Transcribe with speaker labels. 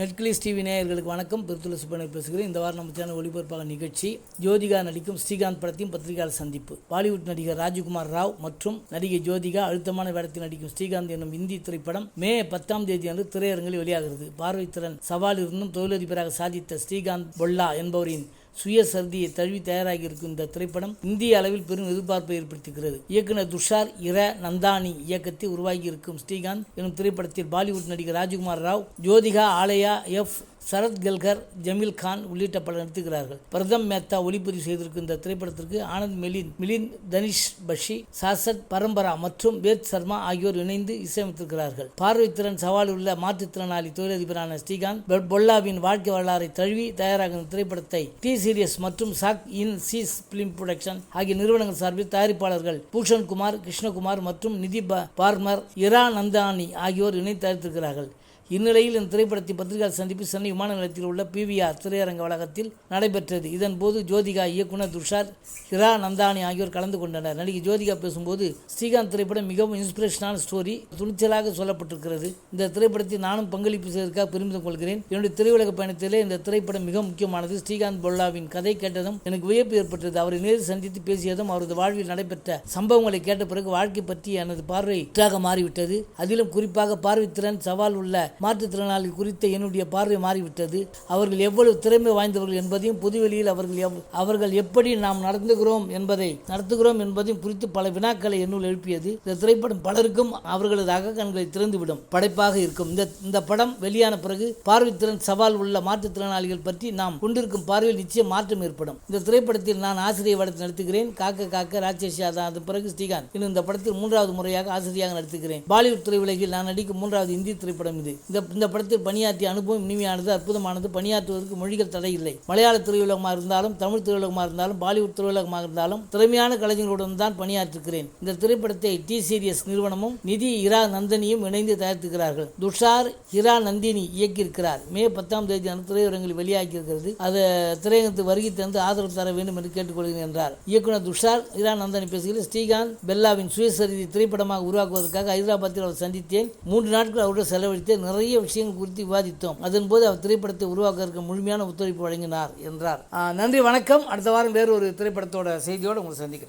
Speaker 1: நெட்கிளிஸ் TV நேயர்களுக்கு வணக்கம். பெருத்துள்ள சுப்பனை பேசுகிறேன். இந்த வாரம் நம்ம சேனல் ஒளிபரப்பாக நிகழ்ச்சி ஜோதிகா நடிக்கும் ஸ்ரீகாந்த் படத்தையும் பத்திரிகையாளர் சந்திப்பு. பாலிவுட் நடிகர் ராஜ்குமார் ராவ் மற்றும் நடிகை ஜோதிகா அழுத்தமான வேடத்தில் நடிக்கும் ஸ்ரீகாந்த் என்னும் இந்தி திரைப்படம் மே பத்தாம் தேதி அன்று திரையரங்கில் வெளியாகிறது. பார்வைத்திறன் சவால் இருந்தும் தொழிலதிபராக சாதித்த ஸ்ரீகாந்த் பொல்லா என்பவரின் சுயசரிதியை தழுவி தயாராகி இருக்கும் இந்த திரைப்படம் இந்திய அளவில் பெரும் எதிர்பார்ப்பை ஏற்படுத்துகிறது இயக்குனர் துஷார் இர நந்தானி இயக்கத்தில் உருவாகி இருக்கும் ஸ்ரீகாந்த் எனும் திரைப்படத்தில் பாலிவுட் நடிகர் ராஜ்குமார் ராவ் ஜோதிகா ஆலயா எஃப் சரத் கல்கர் ஜமீல் கான் உள்ளிட்ட பலர் நடித்துகிறார்கள் பிரதம் மேத்தா ஒளிப்பதிவு செய்திருக்கும் இந்த திரைப்படத்திற்கு ஆனந்த் மிலின் மிலின் தனிஷ் பஷி சாசத் பரம்பரா மற்றும் வேத் சர்மா ஆகியோர் இணைந்து இசையமைத்திருக்கிறார்கள். பார்வைத்திறன் சவால் உள்ள மாற்றுத்திறனாளி தொழிலதிபரான ஸ்ரீகாந்த் பொல்லாவின் வாழ்க்கை வரலாறை தழுவி தயாராகும் திரைப்படத்தை டி சீரியஸ் மற்றும் Chalk in Cheese film production ஆகிய நிறுவனங்கள் சார்பில் தயாரிப்பாளர்கள் பூஷன் குமார் கிருஷ்ணகுமார் மற்றும் நிதி ப- பார்மர் இரா நந்தானி ஆகியோர் இணைந்து தயாரித்திருக்கிறார்கள். இந்நிலையில் இந்த திரைப்படத்தை பத்திரிகையாளர் சந்திப்பு சென்னை விமான நிலையத்தில் உள்ள பிவிஆர் திரையரங்க வளாகத்தில் நடைபெற்றது. இதன்போது ஜோதிகா இயக்குனர் துஷார் ஹிரா நந்தானி ஆகியோர் கலந்து கொண்டனர். நடிகை ஜோதிகா பேசும்போது ஸ்ரீகாந்த் திரைப்படம் மிகவும் இன்ஸ்பிரேஷனான ஸ்டோரி துணிச்சலாக சொல்லப்பட்டிருக்கிறது. இந்த திரைப்படத்தில் நானும் பங்களிப்பு செய்வதற்காக பெருமிதம் கொள்கிறேன். என்னுடைய திரையுலக பயணத்திலே இந்த திரைப்படம் மிக முக்கியமானது. ஸ்ரீகாந்த் பொல்லாவின் கதை கேட்டதும் எனக்கு வியப்பு ஏற்பட்டது. அவரை நேரில் சந்தித்து பேசியதும் அவரது வாழ்வில் நடைபெற்ற சம்பவங்களை கேட்ட பிறகு வாழ்க்கை பற்றி எனது பார்வை வெற்றாக மாறிவிட்டது. அதிலும் குறிப்பாக பார்வைத்திறன் சவால் உள்ள மாற்றுத்திறனாளி குறித்த என்னுடைய பார்வை மாறிவிட்டது. அவர்கள் எவ்வளவு திறமை வாய்ந்தவர்கள் என்பதையும் புதுவெளியில் அவர்கள் அவர்கள் எப்படி நாம் நடந்துகிறோம் என்பதை நடத்துகிறோம் என்பதையும் குறித்து பல வினாக்களை என்னுள் எழுப்பியது. இந்த திரைப்படம் பலருக்கும் அவர்களது அகக்கண்களை திறந்துவிடும் படைப்பாக இருக்கும். இந்த இந்த படம் வெளியான பிறகு பார்வைத்திறன் சவால் உள்ள மாற்றுத்திறனாளிகள் பற்றி நாம் கொண்டிருக்கும் பார்வையில் நிச்சயம் மாற்றம் ஏற்படும். இந்த திரைப்படத்தில் நான் ஆசிரியர் வடத்தில் நடத்துகிறேன். காக்க காக்க ராட்சசி அதன் பிறகு ஸ்ரீகாந்த். இன்னும் இந்த படத்தில் மூன்றாவது முறையாக ஆசிரியராக நடத்துகிறேன். பாலிவுட் திரையுலகில் நான் நடிக்கும் மூன்றாவது இந்தி திரைப்படம் இது. இந்த இந்த படத்தில் பணியாற்றிய அனுபவம் இனிமையானது அற்புதமானது. பணியாற்றுவதற்கு மொழிகள் தடை இல்லை. மலையாள திரையுலகமாக இருந்தாலும் தமிழ் திரையுலகமாக இருந்தாலும் பாலிவுட் திரையுலகமாக இருந்தாலும் திறமையான கலைஞர்களுடன் தான் பணியாற்றுகிறேன் இந்த திரைப்படத்தை டி சீரியஸ் நிறுவனமும் நிதி இரா நந்தினியும் இணைந்து தயாரித்திருக்கிறார்கள். துஷார் இரா நந்தினி இயக்கியிருக்கிறார். மே பத்தாம் தேதி அன்று திரையரங்கில் வெளியாகியிருக்கிறது. அது திரையரங்கத்து வருகை தந்து ஆதரவு தர வேண்டும் என்று கேட்டுக்கொள்கிறேன் என்றார். இயக்குனர் துஷார் இரா நந்தனி பேசுகையில் ஸ்ரீகாந்த் பெல்லாவின் சுயசரிதை திரைப்படமாக உருவாக்குவதற்காக ஹைதராபாத்தில் அவர் சந்தித்தேன். மூன்று நாட்கள் அவருடன் செலவழித்து நிறைய விஷயங்கள் குறித்து விவாதித்தோம். அதன்போது அவர் திரைப்படத்தை உருவாக்குவதற்கு முழுமையான ஒத்துழைப்பு வழங்கினார் என்றார். நன்றி வணக்கம். அடுத்த வாரம் வேறு ஒரு திரைப்படத்தோட செய்தியோடு உங்களை சந்திக்கிறேன்.